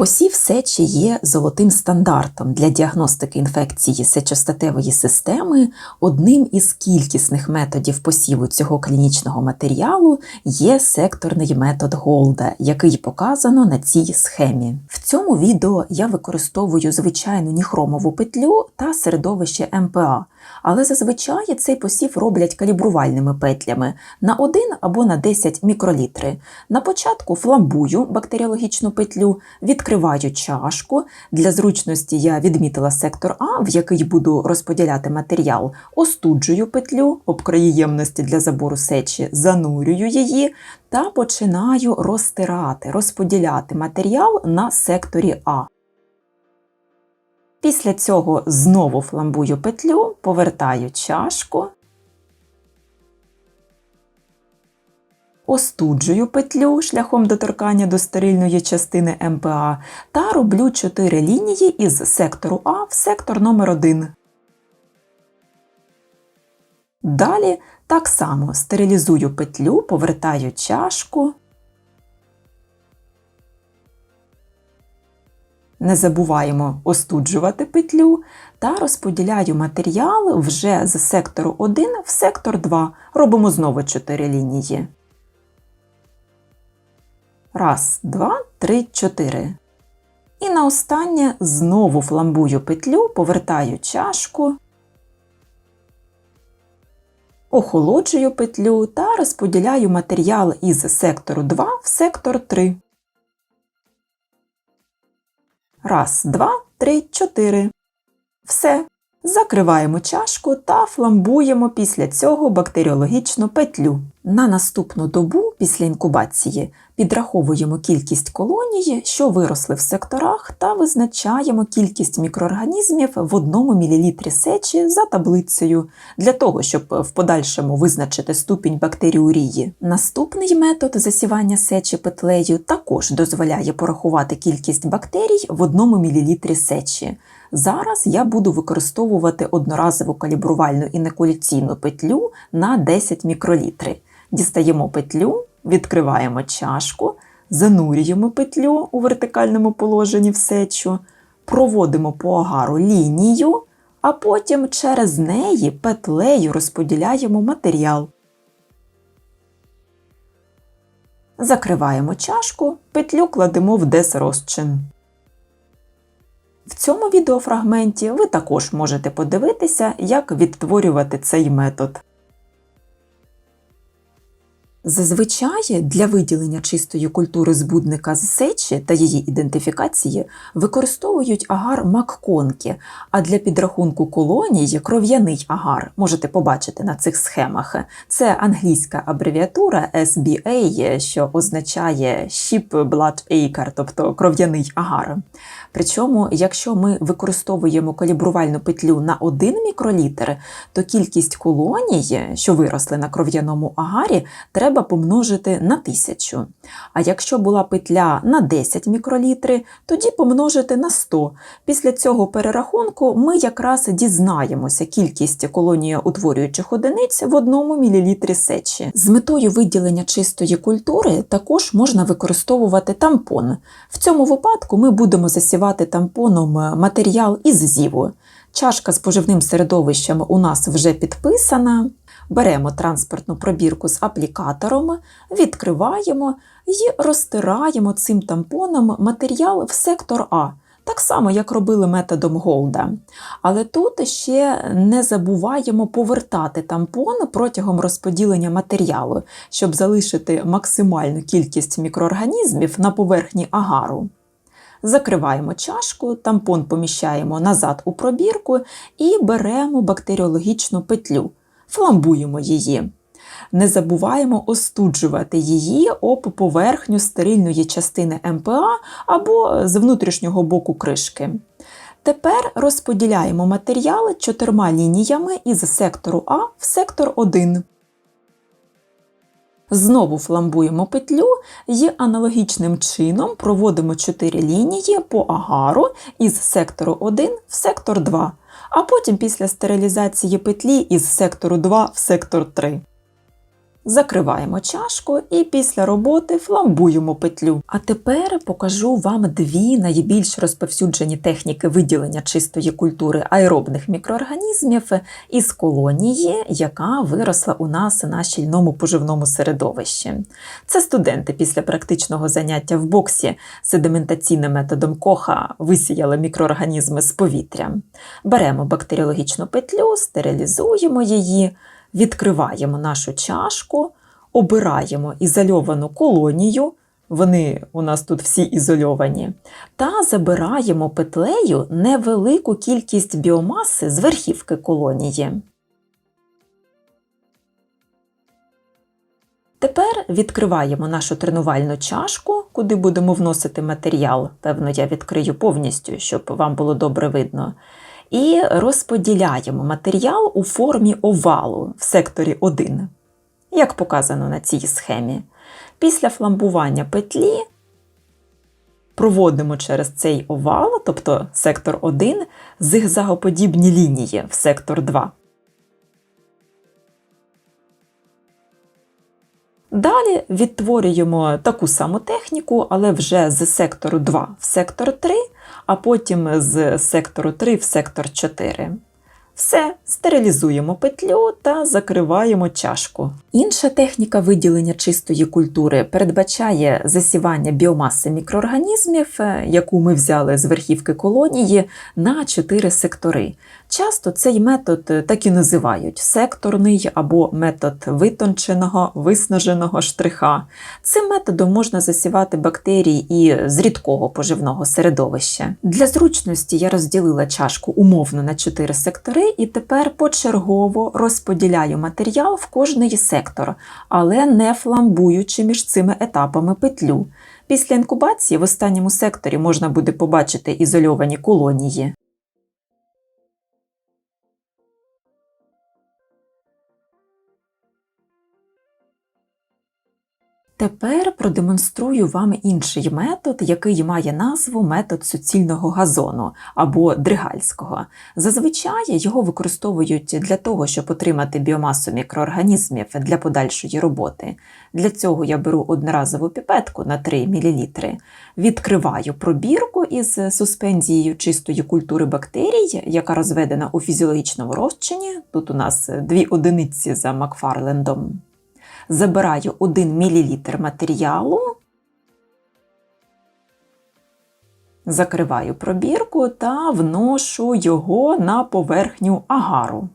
Посів сечі є золотим стандартом для діагностики інфекції сечостатевої системи. Одним із кількісних методів посіву цього клінічного матеріалу є секторний метод Голда, який показано на цій схемі. В цьому відео я використовую звичайну ніхромову петлю та середовище МПА. Але зазвичай цей посів роблять калібрувальними петлями на 1 або на 10 мікролітри. На початку фламбую бактеріологічну петлю, відкриваю чашку. Для зручності я відмітила сектор А, в який буду розподіляти матеріал, остуджую петлю, об краї ємності для забору сечі, занурюю її та починаю розтирати, розподіляти матеріал на секторі А. Після цього знову фламбую петлю, повертаю чашку, остуджую петлю шляхом доторкання до стерильної частини МПА та роблю 4 лінії із сектору А в сектор номер 1 Далі так само стерилізую петлю, повертаю чашку. Не забуваємо остуджувати петлю та розподіляю матеріал вже з сектору 1 в сектор 2. Робимо знову 4 лінії. Раз, два, три, чотири. І на останнє знову фламбую петлю, повертаю чашку, охолоджую петлю та розподіляю матеріал із сектору 2 в сектор 3. Раз, два, три, чотири. Все. Закриваємо чашку та фламбуємо після цього бактеріологічну петлю. На наступну добу після інкубації підраховуємо кількість колоній, що виросли в секторах, та визначаємо кількість мікроорганізмів в 1 мл сечі за таблицею, для того, щоб в подальшому визначити ступінь бактеріурії. Наступний метод засівання сечі петлею також дозволяє порахувати кількість бактерій в 1 мл сечі. Зараз я буду використовувати одноразову калібрувальну інекуляційну петлю на 10 мікролітри. Дістаємо петлю, відкриваємо чашку, занурюємо петлю у вертикальному положенні в сечу, проводимо по агару лінію, а потім через неї петлею розподіляємо матеріал. Закриваємо чашку, петлю кладемо в дес-розчин. В цьому відеофрагменті ви також можете подивитися, як відтворювати цей метод. Зазвичай для виділення чистої культури збудника з сечі та її ідентифікації використовують агар Макконкі, а для підрахунку колоній кров'яний агар можете побачити на цих схемах. Це англійська абревіатура SBA, що означає Ship Blood Acre, тобто кров'яний агар. Причому, якщо ми використовуємо калібрувальну петлю на 1 мікролітр, то кількість колоній, що виросли на кров'яному агарі, треба помножити на 1000. А якщо була петля на 10 мікролітри, тоді помножити на 100. Після цього перерахунку ми якраз дізнаємося кількість колонієутворюючих одиниць в 1 мл сечі. З метою виділення чистої культури також можна використовувати тампон. В цьому випадку ми будемо засівати тампоном матеріал із зіву. Чашка з поживним середовищем у нас вже підписана. Беремо транспортну пробірку з аплікатором, відкриваємо і розтираємо цим тампоном матеріал в сектор А, так само, як робили методом Голда. Але тут ще не забуваємо повертати тампон протягом розподілення матеріалу, щоб залишити максимальну кількість мікроорганізмів на поверхні агару. Закриваємо чашку, тампон поміщаємо назад у пробірку і беремо бактеріологічну петлю, фламбуємо її. Не забуваємо остуджувати її об поверхню стерильної частини МПА або з внутрішнього боку кришки. Тепер розподіляємо матеріали чотирма лініями із сектору А в сектор 1. Знову фламбуємо петлю і аналогічним чином проводимо 4 лінії по агару із сектору 1 в сектор 2, а потім після стерилізації петлі із сектору 2 в сектор 3. Закриваємо чашку і після роботи фламбуємо петлю. А тепер покажу вам дві найбільш розповсюджені техніки виділення чистої культури аеробних мікроорганізмів із колонії, яка виросла у нас на щільному поживному середовищі. Це студенти після практичного заняття в боксі седиментаційним методом коха висіяли мікроорганізми з повітря. Беремо бактеріологічну петлю, стерилізуємо її відкриваємо нашу чашку, обираємо ізольовану колонію. Вони у нас тут всі ізольовані, та забираємо петлею невелику кількість біомаси з верхівки колонії. Тепер відкриваємо нашу тренувальну чашку, куди будемо вносити матеріал. Певно, я відкрию повністю, щоб вам було добре видно і розподіляємо матеріал у формі овалу в секторі 1, як показано на цій схемі. Після фламбування петлі проводимо через цей овал, тобто сектор 1, зигзагоподібні лінії в сектор 2. Далі відтворюємо таку саму техніку, але вже з сектору 2 в сектор 3, а потім з сектору 3 в сектор 4. Все, стерилізуємо петлю та закриваємо чашку. Інша техніка виділення чистої культури передбачає засівання біомаси мікроорганізмів, е, яку ми взяли з верхівки колонії, на чотири сектори. Часто цей метод так і називають секторний або метод витонченого, виснаженого штриха. Цим методом можна засівати бактерії і з рідкого поживного середовища. Для зручності я розділила чашку умовно на чотири сектори і тепер почергово розподіляю матеріал в кожний сектор, але не фламбуючи між цими етапами петлю. Після інкубації в останньому секторі можна буде побачити ізольовані колонії. Тепер продемонструю вам інший метод, який має назву метод суцільного газону або дригальського. Зазвичай його використовують для того, щоб отримати біомасу мікроорганізмів для подальшої роботи. Для цього я беру одноразову піпетку на 3 мл, відкриваю пробірку із суспензією чистої культури бактерій, яка розведена у фізіологічному розчині. Тут у нас дві одиниці за Макфарлендом забираю 1 мл матеріалу, закриваю пробірку та вношу його на поверхню агару,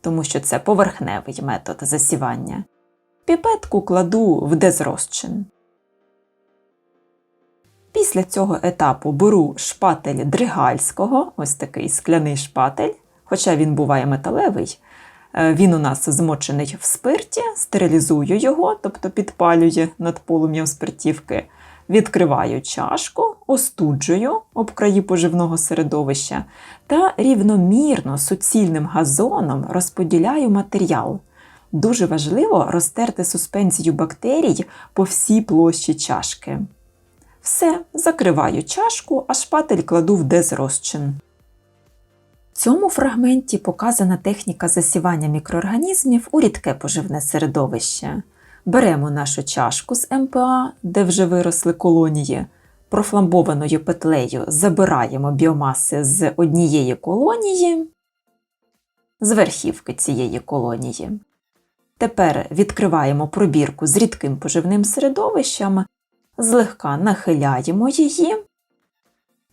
тому що це поверхневий метод засівання. Піпетку кладу в дезрозчин. Після цього етапу беру шпатель дригальського, ось такий скляний шпатель, хоча він буває металевий, він у нас змочений в спирті, стерилізую його, тобто підпалюю над полум'ям спиртівки, відкриваю чашку, остуджую об краї поживного середовища та рівномірно суцільним газоном розподіляю матеріал. Дуже важливо розтерти суспензію бактерій по всій площі чашки. Все, закриваю чашку, а шпатель кладу в дезрозчин цьому фрагменті показана техніка засівання мікроорганізмів у рідке поживне середовище. Беремо нашу чашку з МПА, де вже виросли колонії, профламбованою петлею забираємо біомаси з однієї колонії, з верхівки цієї колонії. Тепер відкриваємо пробірку з рідким поживним середовищем, злегка нахиляємо її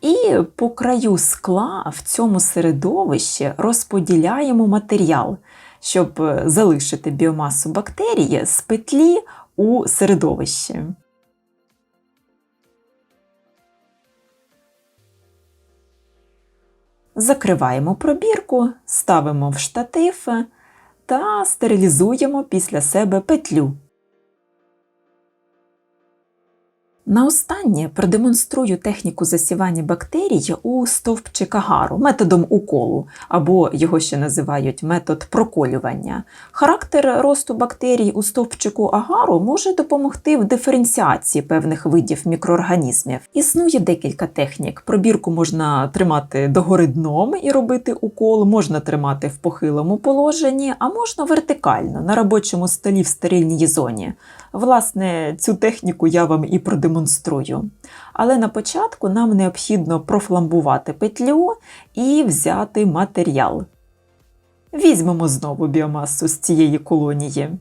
і по краю скла в цьому середовищі розподіляємо матеріал, щоб е, залишити біомасу бактерії з петлі у середовищі. Закриваємо пробірку, ставимо в штатив та стерилізуємо після себе петлю. На останнє продемонструю техніку засівання бактерій у стовпчик агару методом уколу, або його ще називають метод проколювання. Характер росту бактерій у стовпчику агару може допомогти в диференціації певних видів мікроорганізмів. Існує декілька технік. Пробірку можна тримати догори дном і робити укол, можна тримати в похилому положенні, а можна вертикально на робочому столі в стерильній зоні. Власне, цю техніку я вам і продемонструю. Але на початку нам необхідно профламбувати петлю і взяти матеріал. Візьмемо знову біомасу з цієї колонії.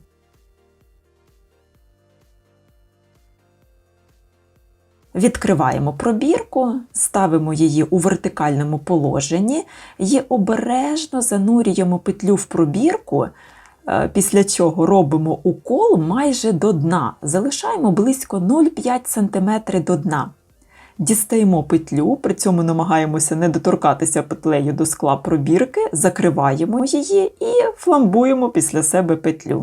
Відкриваємо пробірку, ставимо її у вертикальному положенні і обережно занурюємо петлю в пробірку, після чого робимо укол майже до дна, залишаємо близько 0,5 см до дна. Дістаємо петлю, при цьому намагаємося не доторкатися петлею до скла пробірки, закриваємо її і фламбуємо після себе петлю.